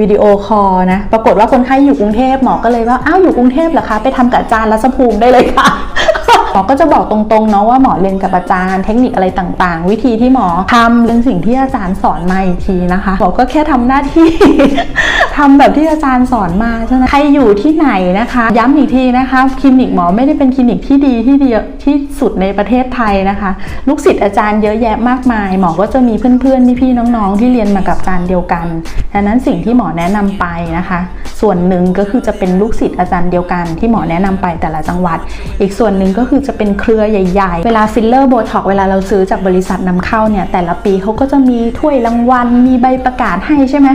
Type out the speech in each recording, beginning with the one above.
วิดีโอคอลนะ ปรากฏว่าคนไข้อยู่กรุงเทพหมอก็เลยว่า อ้าวอยู่กรุงเทพเหรอคะ ไปทำกับอาจารย์รัศภูมิได้เลยค่ะ หมอก็จะบอกตรงๆเนาะว่าหมอเรียนกับอาจารย์ เทคนิคอะไรต่างๆ วิธีที่หมอทำเป็นสิ่งที่อาจารย์สอนมาอีกทีนะคะ หมอก็แค่ทำหน้าที่ ทำแบบที่อาจารย์สอนมาใช่ไหมใครอยู่ที่ไหนนะคะ ย้ำอีกทีนะคะคลินิกหมอไม่ได้เป็นคลินิกที่ดีที่เดียวที่สุดในประเทศไทยนะคะ ลูกศิษย์อาจารย์เยอะแยะมากมาย หมอก็จะมีเพื่อนๆพี่ๆน้องๆ ที่เรียนมากับอาจารย์เดียวกันดังนั้นสิ่งที่หมอแนะนำไปนะคะ ส่วนหนึ่งก็คือจะเป็นลูกศิษย์อาจารย์เดียวกันที่หมอแนะนำไปแต่ละจังหวัด อีกส่วนหนึ่งก็คือจะเป็นเครือใหญ่ๆ เวลาฟิลเลอร์โบท็อกเวลาเราซื้อจากบริษัทนำเข้าเนี่ยแต่ละปีเขาก็จะมีถ้วยรางวัลมีใบประกาศให้ใช่ไหม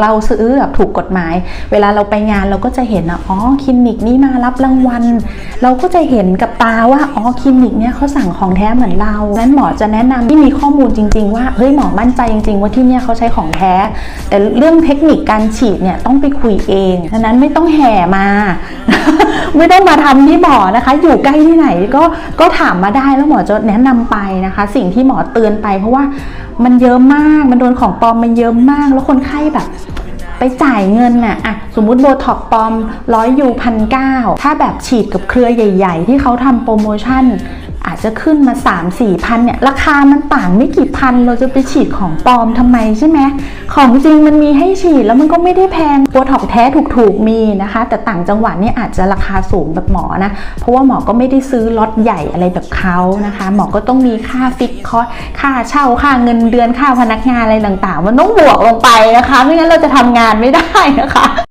เราซื้อแบบถูกกฎหมาย เวลาเราไปงานเราก็จะเห็นนะอ๋อคลินิกนี้มารับรางวัล เราก็จะเห็นกับตาว่าอ๋อคลินิกเนี่ยเขาสั่งของแท้เหมือนเรานั้นหมอจะแนะนำที่มีข้อมูลจริง ๆ ว่าเฮ้ยหมอมั่นใจจริง ๆ ว่าที่เนี่ยเขาใช้ของแท้ แต่เรื่องเทคนิคการฉีดเนี่ยต้องไปคุยเองดังนั้นไม่ต้องแห่มา ไม่ต้องมาทำที่หมอนะคะ อยู่ใกล้ที่ไหนก็ก็ถามมาได้แล้วหมอจะแนะนำไปนะคะ สิ่งที่หมอเตือนไป เพราะว่ามันเยอะมากมันโดนของปลอมมันเยอะมาก แล้วคนไข้แบบไปจ่ายเงินน่ะอะสมมุติโบท็อกปลอมร้อยยูพันเก้าถ้าแบบฉีดกับเครือใหญ่ ๆ ที่เขาทำโปรโมชั่น อาจจะขึ้นมา 3 4พันเนี่ยราคามันต่างไม่กี่พัน เราจะไปฉีดของปลอมทำไมใช่ไหมของจริงมันมีให้ฉีดแล้วมันก็ไม่ได้แพงโบท็อกแท้ถูกๆมีนะคะ แต่ต่างจังหวัดเนี่ยอาจจะราคาสูงแบบหมอนะเพราะว่าหมอก็ไม่ได้ซื้อล็อตใหญ่อะไรแบบเขานะคะ หมอก็ต้องมีค่าฟิกคอสค่าเช่าค่าเงินเดือนค่าพนักงานอะไรต่างๆ มันต้องบวกลงไปนะคะ ไม่งั้นเราจะทำงานไม่ได้นะคะ